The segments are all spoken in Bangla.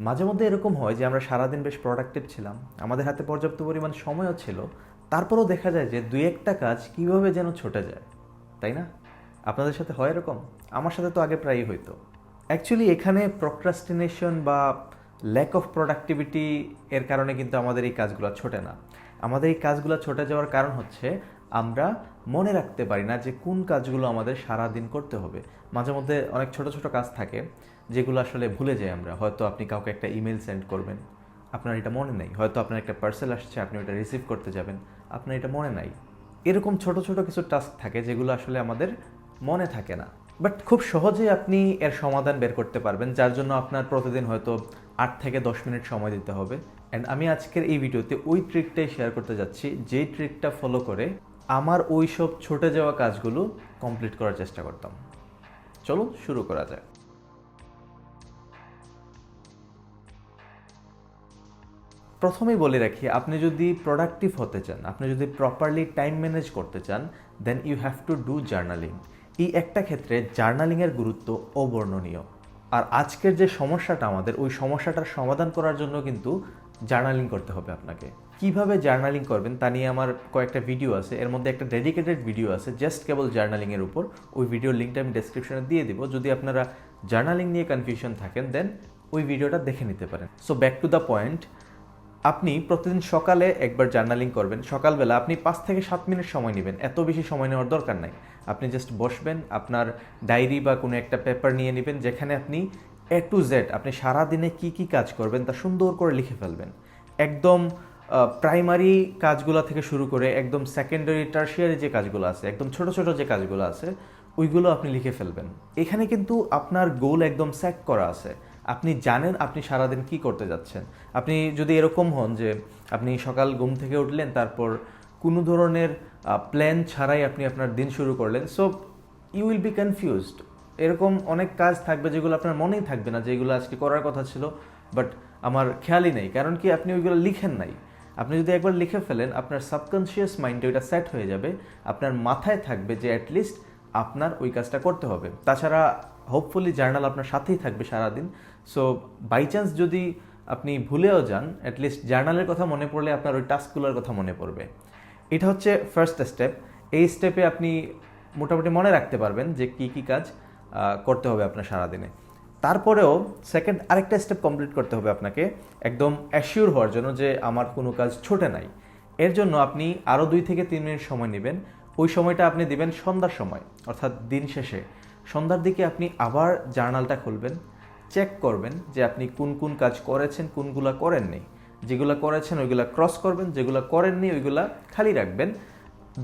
মাঝে মধ্যে এরকম হয় যে আমরা সারাদিন বেশ প্রোডাক্টিভ ছিলাম, আমাদের হাতে পর্যাপ্ত পরিমাণ সময়ও ছিল, তারপরেও দেখা যায় যে দুই একটা কাজ কীভাবে যেন ছুটে যায়, তাই না? আপনাদের সাথে হয় এরকম? আমার সাথে তো আগে প্রায়ই হইতো। অ্যাকচুয়ালি এখানে প্রক্রাস্টিনেশন বা ল্যাক অফ প্রোডাক্টিভিটি এর কারণে কিন্তু আমাদের এই কাজগুলো ছোটে না। আমাদের এই কাজগুলো ছোটে যাওয়ার কারণ হচ্ছে আমরা মনে রাখতে পারি না যে কোন কাজগুলো আমাদের সারা দিন করতে হবে। মাঝে মধ্যে অনেক ছোট ছোট কাজ থাকে যেগুলো আসলে ভুলে যাই আমরা। হয়তো আপনি কাউকে একটা ইমেল সেন্ড করবেন। আপনার এটা মনে নেই। হয়তো আপনার একটা পার্সেল আসছে, আপনি ওটা রিসিভ করতে যাবেন। আপনার এটা মনে নাই। এরকম ছোট ছোট কিছু টাস্ক থাকে যেগুলো আসলে আমাদের মনে থাকে না। বাট খুব সহজে আপনি এর সমাধান বের করতে পারবেন, যার জন্য আপনার প্রতিদিন হয়তো আট থেকে দশ মিনিট সময় দিতে হবে। অ্যান্ড আমি আজকের এই ভিডিওতে ওই ট্রিকটাই শেয়ার করতে যাচ্ছি। যেই ট্রিকটা ফলো করে আমার ওই সব ছুটে যাওয়া কাজগুলো কমপ্লিট করার চেষ্টা করতাম। চলুন শুরু করা যায় প্রথমেই বলে রাখি, আপনি যদি প্রোডাক্টিভ হতে চান, আপনি যদি প্রপারলি টাইম ম্যানেজ করতে চান then you have to do journaling এই একটা ক্ষেত্রে জার্নালিংয়ের গুরুত্ব অবর্ণনীয়। আর আজকের যে সমস্যাটা আমাদের, ওই সমস্যাটার সমাধান করার জন্য কিন্তু জার্নালিং করতে হবে আপনাকে। কীভাবে জার্নালিং করবেন তা নিয়ে আমার কয়েকটা ভিডিও আছে। এর মধ্যে একটা ডেডিকেটেড ভিডিও আছে জাস্ট কেবল জার্নালিংয়ের উপর। ওই ভিডিওর লিঙ্কটা আমি ডেসক্রিপশনে দিয়ে দিব। যদি আপনারা জার্নালিং নিয়ে কনফিউশন থাকেন দেন ওই ভিডিওটা দেখে নিতে পারেন। So back to the point আপনি প্রতিদিন সকালে একবার জার্নালিং করবেন। সকালবেলা আপনি পাঁচ থেকে সাত মিনিট সময় নেবেন। এত বেশি সময় নেওয়ার দরকার নাই। আপনি জাস্ট বসবেন, আপনার ডায়েরি বা কোনো একটা পেপার নিয়ে নেবেন, যেখানে আপনি এ টু জেড আপনি সারা দিনে কী কী কাজ করবেন তা সুন্দর করে লিখে ফেলবেন। একদম প্রাইমারি কাজগুলো থেকে শুরু করে একদম সেকেন্ডারি টার্সিয়ারি যে কাজগুলো আছে, একদম ছোট ছোট যে কাজগুলো আছে, ওইগুলো আপনি লিখে ফেলবেন। এখানে কিন্তু আপনার গোল একদম সেট করা আছে। আপনি জানেন আপনি সারাদিন কি করতে যাচ্ছেন। আপনি যদি এরকম হন যে আপনি সকাল ঘুম থেকে উঠলেন, তারপর কোনো ধরনের প্ল্যান ছাড়াই আপনি আপনার দিন শুরু করলেন so you will be confused এরকম অনেক কাজ থাকবে যেগুলো আপনার মনেই থাকবে না, যেগুলো আজকে করার কথা ছিল বাট আমার খেয়ালই নেই। কারণ কি, আপনি ওইগুলো লিখেন নাই। আপনি যদি একবার লিখে ফেলেন, আপনার সাবকনশিয়াস মাইন্ডে ওইটা সেট হয়ে যাবে, আপনার মাথায় থাকবে যে অ্যাটলিস্ট আপনার ওই কাজটা করতে হবে। তাছাড়া হোপফুলি জার্নাল আপনার সাথেই থাকবে সারাদিন। সো বাই চান্স যদি আপনি ভুলেও যান অ্যাটলিস্ট জার্নালের কথা মনে পড়লে আপনার ওই টাস্কগুলোর কথা মনে পড়বে। এটা হচ্ছে ফার্স্ট স্টেপ এই স্টেপে আপনি মোটামুটি মনে রাখতে পারবেন যে কি কি কাজ করতে হবে আপনার সারাদিনে। তারপরেও সেকেন্ড আরেকটা স্টেপ কমপ্লিট করতে হবে আপনাকে, একদম অ্যাসিওর হওয়ার জন্য যে আমার কোনো কাজ ছোটে নাই। এর জন্য আপনি আরও দুই থেকে তিন মিনিট সময় নেবেন। ওই সময়টা আপনি দিবেন সন্ধ্যার সময়, অর্থাৎ দিন শেষে। সন্ধ্যার দিকে আপনি আবার জার্নালটা খুলবেন চেক করবেন যে আপনি কোন কোন কাজ করেছেন, কোনগুলা করেননি। যেগুলো করেছেন, ওইগুলা ক্রস করবেন, যেগুলো করেননি, ওইগুলা খালি রাখবেন।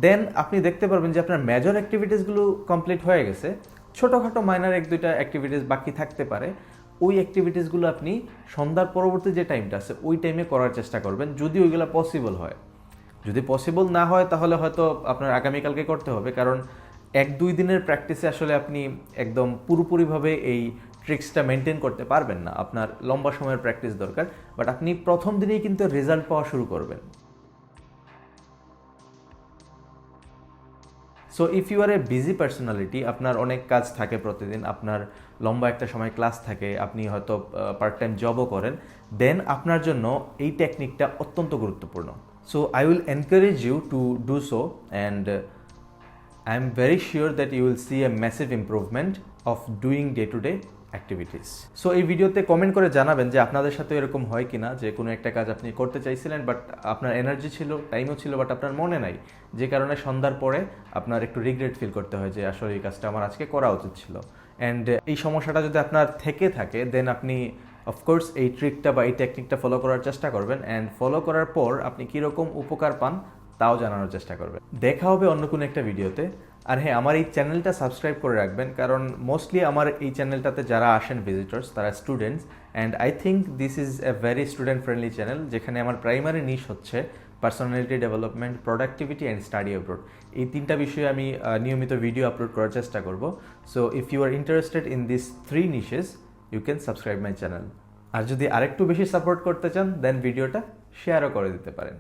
দেন আপনি দেখতে পারবেন যে আপনার মেজর অ্যাক্টিভিটিসগুলো কমপ্লিট হয়ে গেছে। ছোটোখাটো মাইনার এক দুইটা অ্যাক্টিভিটিস বাকি থাকতে পারে। ওই অ্যাক্টিভিটিসগুলো আপনি সন্ধ্যার পরবর্তী যে টাইমটা আছে, ওই টাইমে করার চেষ্টা করবেন, যদি ওইগুলো পসিবল হয়। যদি পসিবল না হয়, তাহলে হয়তো আপনার আগামীকালকে করতে হবে। কারণ এক দুই দিনের প্র্যাকটিসে আসলে আপনি একদম পুরোপুরিভাবে এই ট্রিক্সটা মেনটেন করতে পারবেন না। আপনার লম্বা সময়ের প্র্যাকটিস দরকার। বাট আপনি প্রথম দিনেই কিন্তু রেজাল্ট পাওয়া শুরু করবেন। So if you are a busy personality আপনার অনেক কাজ থাকে প্রতিদিন, আপনার লম্বা একটা সময় ক্লাস থাকে, আপনি হয়তো পার্ট টাইম জবও করেন দেন আপনার জন্য এই টেকনিকটা অত্যন্ত গুরুত্বপূর্ণ। So I will encourage you to do so and I am very sure that you will see a massive improvement of doing day to day activities so এই ভিডিওতে কমেন্ট করে জানাবেন যে আপনাদের সাথে এরকম হয় কিনা, যে কোনো একটা কাজ আপনি করতে চাইছিলেন বাট আপনার এনার্জি ছিল টাইমও ছিল বাট আপনার মনে নাই। যে কারণে সন্ধ্যার পরে আপনার একটু রিগ্রেট ফিল করতে হয় যে, আসলে এই কাজটা আমার আজকে করা উচিত ছিল। অ্যান্ড এই সমস্যাটা যদি আপনার থেকে থাকে দেন আপনি অফকোর্স এই ট্রিকটা বা এই টেকনিকটা ফলো করার চেষ্টা করবেন। অ্যান্ড ফলো করার পর আপনি কীরকম উপকার পান তাও জানানোর চেষ্টা করবে দেখা হবে অন্য কোনো একটা ভিডিওতে। আর হ্যাঁ আমার এই চ্যানেলটা সাবস্ক্রাইব করে রাখবেন, কারণ মোস্টলি আমার এই চ্যানেলটাতে যারা আসেন ভিজিটর্স তারা students and I think this is a very student friendly channel যেখানে আমার প্রাইমারি নিশ হচ্ছে personality development productivity and study abroad এই তিনটা বিষয়ে আমি নিয়মিত ভিডিও আপলোড করার চেষ্টা করব। So if you are interested in this three niches you can subscribe my channel আর যদি আরেকটু বেশি সাপোর্ট করতে চান দেন ভিডিওটা শেয়ারও করে দিতে পারেন।